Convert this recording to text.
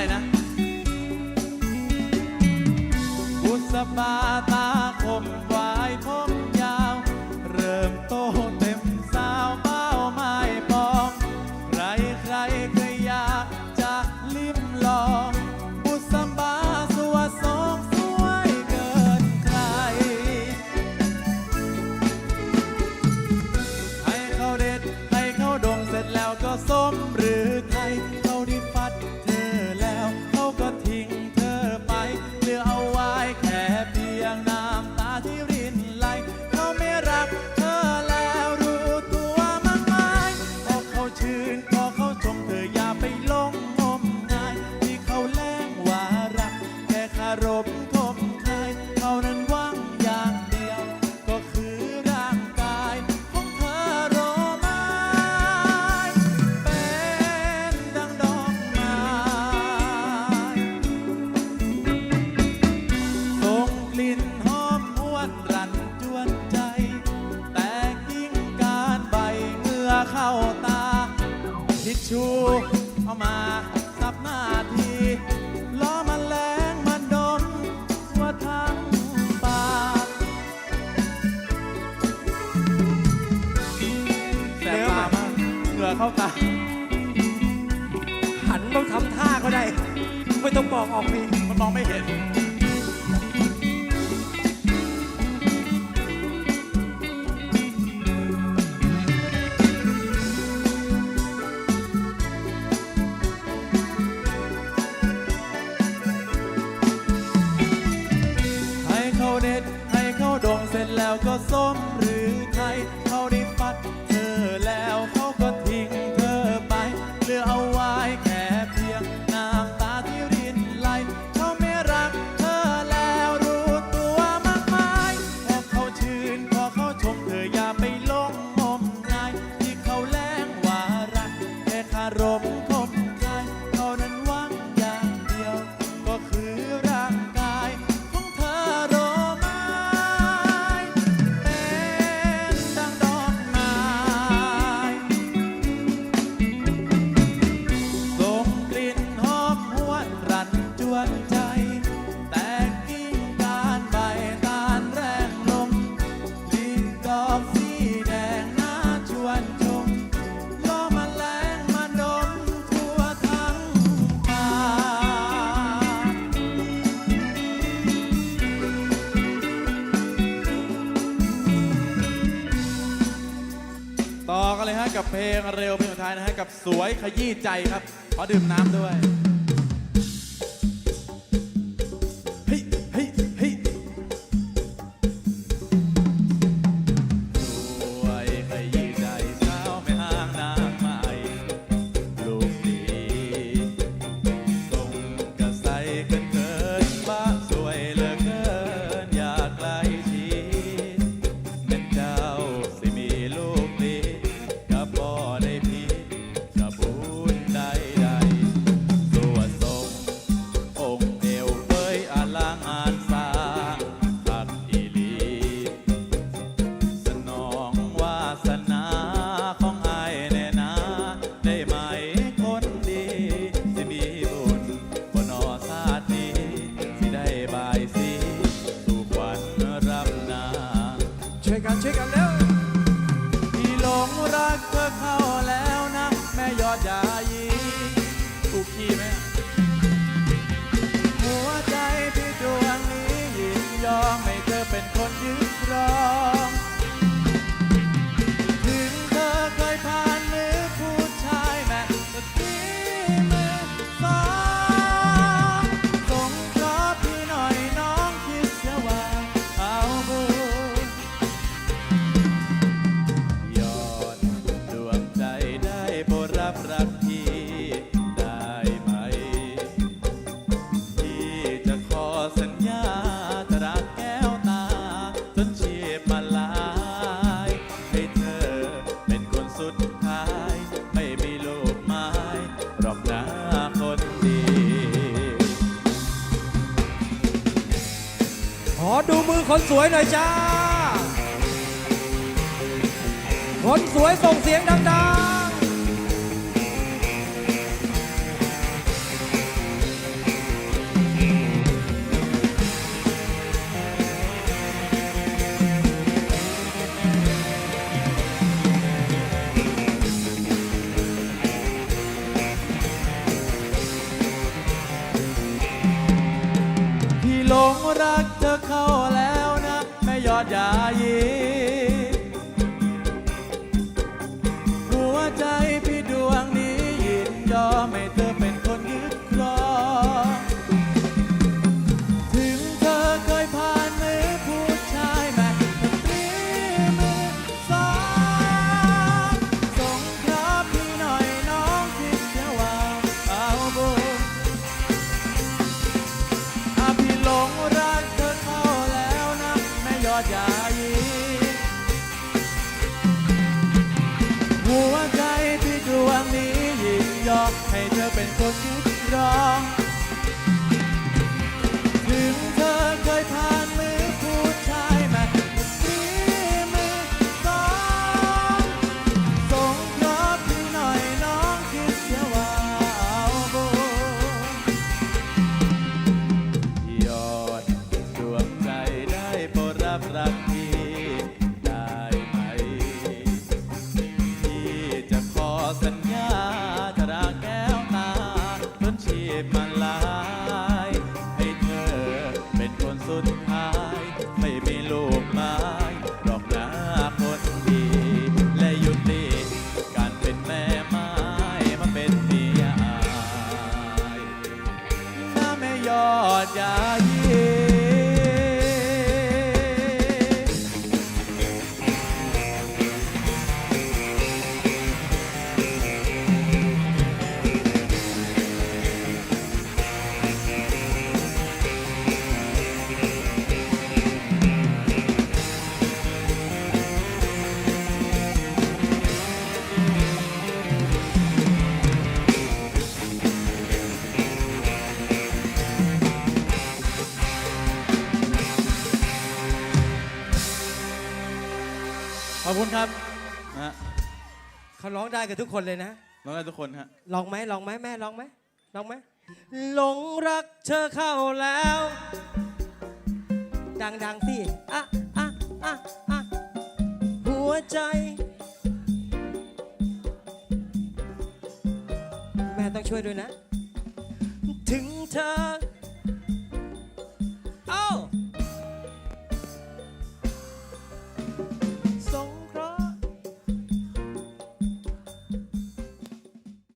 อะไรนะบุษบาารมณ์คมคายเท่านั้นว่างอย่างเดียว ก็คือร่างกายของเธอโรไม้เป็นดังดอกไม้ส่งกลิ่นหอมหวนรันจวนใจ แต่กิ่งการใบเมื่อเข้าตาทิชชู่ ข้าตา หันต้องทำท่าก็ได้ ไม่ต้องบอกออกนี่มันมองไม่เห็น ให้เขาเด็ดให้เขาดมเสร็จแล้วก็ส้มเรือ ต่อกันเลยฮะกับเพลงเร็วเพลงสุดท้ายนะฮะกับสวยขยี้ใจครับขอดื่มน้ำด้วย ดูมือคนสวยหน่อยจ้า คนสวยส่งเสียงดังๆักเธอเข้าแล้วนะ ไม่ยอดยายิ้ ยอดใหญ่หัวใจที่ดวงนี้ยินยอมให้เธอเป็นคนยึดรอง คุณครับนะฮะเขาร้องได้กับทุกคนเลยนะ น้องได้ทุกคนฮะ ลองไหมลองไหมแม่ลองไหมลองไหมหลงรักเธอเข้าแล้ว ดังๆสิอะอะอะอะหัวใจ แม่ต้องช่วยด้วยนะ ถึงเธอ เอ้า